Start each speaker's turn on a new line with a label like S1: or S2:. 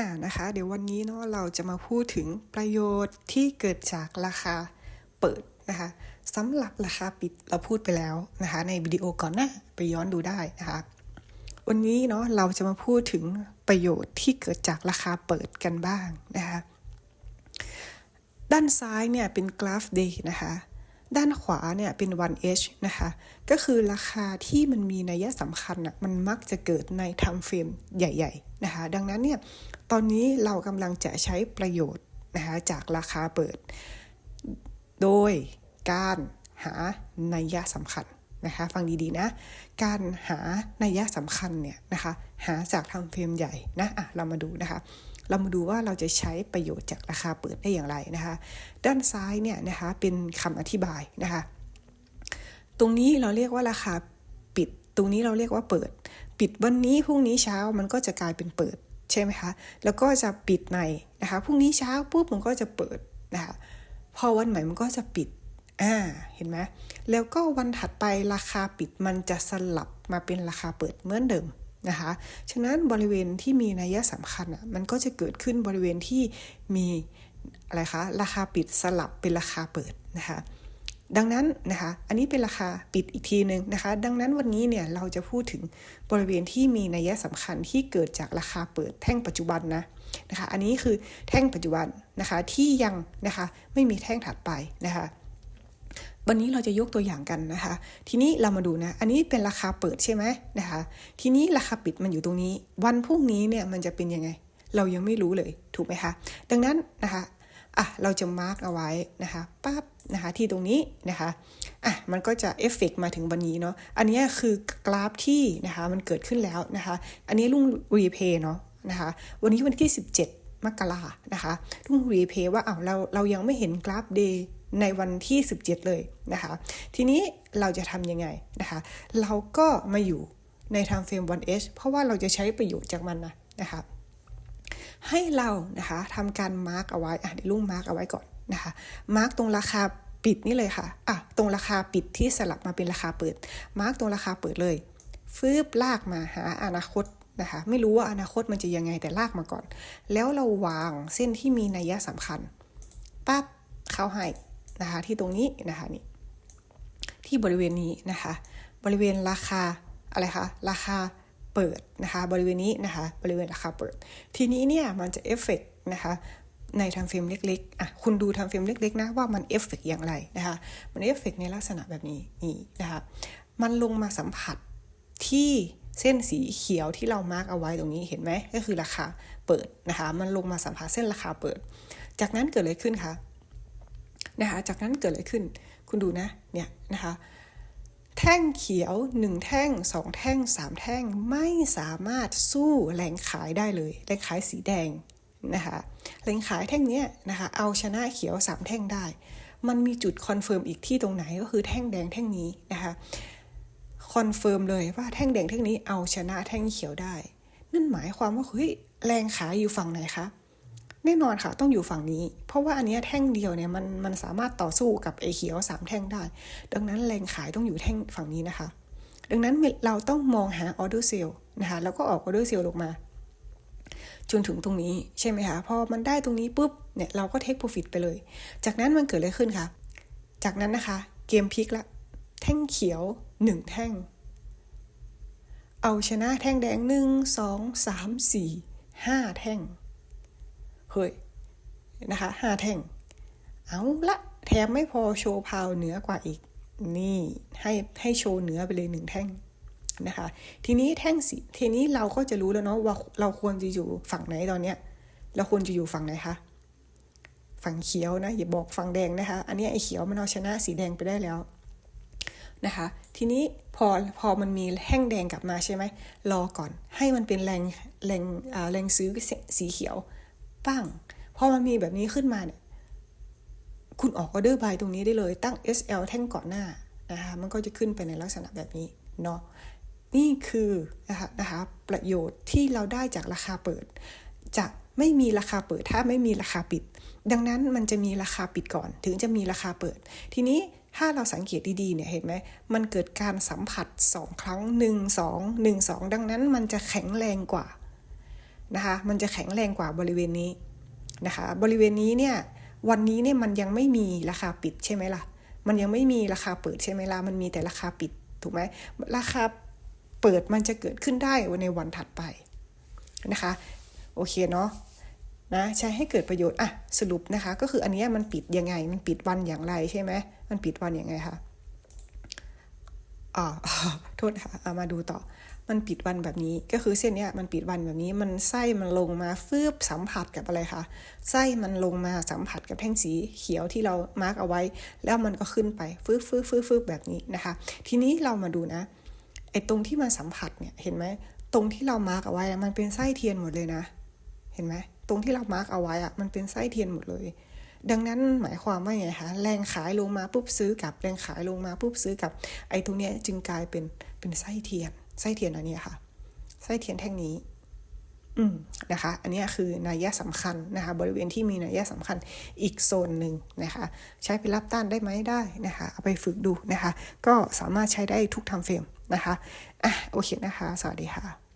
S1: อ่านะคะ เดี๋ยววันนี้เนาะเราจะมาพูดถึงประโยชน์ที่เกิดจากราคาเปิดนะคะสำหรับราคาปิดเราพูดไปแล้วนะคะ ในวิดีโอก่อนหน้าไปย้อนดูได้นะคะ วันนี้เนาะเราจะมาพูดถึงประโยชน์ที่เกิดจากราคาเปิดกันบ้างนะคะ ด้านซ้ายเนี่ยเป็นกราฟ day นะคะ ด้านขวาเนี่ยเป็น 1H นะคะ ก็คือราคาที่มันมีนัยสำคัญอะมันมักจะเกิดใน time frame ใหญ่ ๆ นะคะ ดังนั้นเนี่ย ตอนนี้เรากำลังจะใช้ประโยชน์นะคะจากราคาเปิด โดยการหานัยสำคัญนะคะฟังดีๆนะ การหานัยสำคัญเนี่ยนะคะหาจากทำเฟรมใหญ่นะอะเรามาดูนะคะ เรามาดูว่าเราจะใช้ประโยชน์จากราคาเปิดได้อย่างไรนะคะ ด้านซ้ายเนี่ยนะคะเป็นคำอธิบายนะคะ ตรงนี้เราเรียกว่าราคาปิด ตรงนี้เราเรียกว่าเปิด ปิดวันนี้พรุ่งนี้เช้ามันก็จะกลายเป็นเปิดใช่ไหมคะ แล้วก็จะปิดในนะคะ พรุ่งนี้เช้าปุ๊บมันก็จะเปิดนะคะ พอวันใหม่มันก็จะปิด อ่า เห็นไหมแล้วก็วันถัดไปราคาปิดมันจะสลับมาเป็นราคาเปิดเหมือนเดิม นะคะ ฉะนั้นบริเวณที่มีนัยสำคัญอะมันก็จะเกิดขึ้นบริเวณที่มีอะไรคะราคาปิดสลับเป็นราคาเปิดนะคะดังนั้นนะคะอันนี้เป็นราคาปิดอีกทีหนึ่งนะคะ ดังนั้นวันนี้เนี่ยเราจะพูดถึงบริเวณที่มีนัยสำคัญที่เกิดจากราคาเปิดแท่งปัจจุบันนะนะคะ อันนี้คือแท่งปัจจุบันนะคะที่ยังนะคะไม่มีแท่งถัดไปนะคะ วันนี้เราจะยกตัวอย่างกันนะคะ ทีนี้เรามาดูนะ อันนี้เป็นราคาเปิดใช่ไหมนะคะ ทีนี้ราคาปิดมันอยู่ตรงนี้ วันพรุ่งนี้เนี่ยมันจะเป็นยังไง เรายังไม่รู้เลยถูกไหมคะ ดังนั้นนะคะอะเราจะมาร์กเอาไว้นะคะปั๊บนะคะที่ตรงนี้นะคะอะมันก็จะเอฟเฟกมาถึงวันนี้เนาะอันนี้คือกราฟที่นะคะมันเกิดขึ้นแล้วนะคะ อันนี้ลุงรีเพย์เนาะนะคะวันนี้วันที่ 17 มกรานะคะลุงรีเพย์ว่าอ้าวเราเรายังไม่เห็นกราฟเดย์ ในวันที่ 17 เลยนะคะ ทีนี้เราจะทำยังไงนะคะ เราก็มาอยู่ใน time frame 1H เพราะว่าเราจะใช้ประโยชน์จากมันนะนะคะ ให้เรานะคะทำการมาร์กเอาไว้อะเดี๋ยวลุงมาร์กเอาไว้ก่อนนะคะมาร์กตรงราคาปิดนี่เลยค่ะอะตรงราคาปิดที่สลับมาเป็นราคาเปิด มาร์กตรงราคาเปิดเลยฟืบลากมาหาอนาคตนะคะไม่รู้ว่าอนาคตมันจะยังไงแต่ลากมาก่อน แล้วเราวางเส้นที่มีนัยสำคัญปั๊บเข้าให้ นะคะ ที่ตรงนี้นะคะนี่ที่บริเวณนี้นะคะ บริเวณราคาอะไรคะราคาเปิดนะคะบริเวณนี้นะคะบริเวณราคาเปิด ทีนี้เนี่ยมันจะเอฟเฟกนะคะในทำเฟรมเล็กๆอะคุณดูทำเฟรมเล็กๆนะว่ามันเอฟเฟกอย่างไรนะคะมันเอฟเฟกในลักษณะแบบนี้นี่นะคะมันลงมาสัมผัสที่เส้นสีเขียวที่เรามาร์กเอาไว้ตรงนี้เห็นไหมก็คือราคาเปิดนะคะมันลงมาสัมผัสเส้นราคาเปิด จากนั้นเกิดอะไรขึ้นคะ นะคะจากนั้นเกิดอะไรขึ้น คุณดูนะเนี่ยนะคะแท่งเขียว 1 แท่ง 2 แท่ง 3 แท่งไม่สามารถสู้แรงขายได้เลยแรงขายสีแดงนะคะแรงขายแท่งนี้นะคะเอาชนะเขียว 3 แท่งได้ มันมีจุดคอนเฟิร์มอีกที่ตรงไหนก็คือแท่งแดงแท่งนี้นะคะคอนเฟิร์มเลยว่าแท่งแดงแท่งนี้เอาชนะแท่งเขียวได้ นั่นหมายความว่าเฮ้ยแรงขายอยู่ฝั่งไหนคะ แน่นอนค่ะต้องอยู่ฝั่งนี้ เพราะว่าอันนี้แท่งเดียวเนี่ยมันมันสามารถต่อสู้กับไอเขียวสามแท่งได้ ดังนั้นแรงขายต้องอยู่แท่งฝั่งนี้นะคะ ดังนั้นเราต้องมองหาออเดอร์เซลนะคะแล้วก็ออกออเดอร์เซลลงมา จนถึงตรงนี้ใช่ไหมคะพอมันได้ตรงนี้ปุ๊บเนี่ยเราก็เทคโปรฟิตไปเลย จากนั้นมันเกิดอะไรขึ้นคะจากนั้นนะคะเกมพลิกละแท่งเขียวหนึ่งแท่ง เอาชนะแท่งแดงหนึ่งสองสามสี่ห้าแท่ง เฮ้ยนะคะห้าแท่ง เอาละแถมไม่พอโชว์พาวเหนือกว่าอีก นี่ให้ให้โชว์เหนือไปเลยหนึ่งแท่งนะคะ ทีนี้แท่งสีทีนี้เราก็จะรู้แล้วเนาะว่าเราควรจะอยู่ฝั่งไหนตอนเนี้ย เราควรจะอยู่ฝั่งไหนคะฝั่งเขียวนะอย่าบอกฝั่งแดงนะคะ อันนี้ไอ้เขียวมันเอาชนะสีแดงไปได้แล้วนะคะ ทีนี้พอพอมันมีแท่งแดงกลับมาใช่ไหมรอก่อนให้มันเป็นแรงแรงแรงซื้อสีเขียว ปั้งพอมันมีแบบนี้ขึ้นมาเนี่ย คุณออกออเดอร์บายตรงนี้ได้เลยตั้ง SL แท่งก่อนหน้านะคะมันก็จะขึ้นไปในลักษณะแบบนี้เนาะนี่คือนะคะนะคะประโยชน์ที่เราได้จากราคาเปิด จะไม่มีราคาเปิดถ้าไม่มีราคาปิด ดังนั้นมันจะมีราคาปิดก่อน ถึงจะมีราคาเปิด ทีนี้ถ้าเราสังเกตดีๆเนี่ยเห็นไหมมันเกิดการสัมผัส 2 ครั้ง 1 2 1 2 ดังนั้นมันจะแข็งแรงกว่า นะคะ มันจะแข็งแรงกว่าบริเวณนี้นะคะ บริเวณนี้เนี่ย วันนี้เนี่ยมันยังไม่มีราคาปิดใช่ไหมล่ะ มันยังไม่มีราคาเปิดใช่ไหมล่ะ มันมีแต่ราคาปิดถูกไหมราคาเปิดมันจะเกิดขึ้นได้ในวันถัดไปนะคะ โอเคเนาะนะใช้ให้เกิดประโยชน์อะสรุปนะคะ ก็คืออันนี้มันปิดยังไง มันปิดวันอย่างไรใช่ไหมมันปิดวันอย่างไงคะอ่าโทษค่ะเอามาดูต่อ มันปิดวันแบบนี้ ก็คือเส้นเนี้ยมันปิดวันแบบนี้ มันไส้มันลงมาฟืบสัมผัสกับอะไรคะไส้มันลงมาสัมผัสกับแท่งสีเขียวที่เรามาร์กเอาไว้ แล้วมันก็ขึ้นไปฟืบฟืบฟืบฟืบแบบนี้นะคะ ทีนี้เรามาดูนะไอ้ตรงที่มาสัมผัสเนี่ยเห็นไหมตรงที่เรามาร์กเอาไว้มันเป็นไส้เทียนหมดเลยนะ เห็นไหมตรงที่เรามาร์กเอาไว้อะมันเป็นไส้เทียนหมดเลยดังนั้นหมายความว่าไงคะแรงขายลงมาปุ๊บซื้อกลับแรงขายลงมาปุ๊บซื้อกลับไอ้ตรงเนี้ยจึงกลายเป็นเป็นไส้เทียน ไส้เทียนอันเนี้ยค่ะ ไส้เทียนแท่งนี้ อืมนะคะ อันเนี้ยคือนัยยะสำคัญนะคะ บริเวณที่มีนัยยะสำคัญอีกโซนหนึ่งนะคะ ใช้ไปรับต้านได้ไหมได้นะคะเอาไปฝึกดูนะคะ ก็สามารถใช้ได้ทุกทำเฟรมนะคะอะโอเคนะคะ สวัสดีค่ะ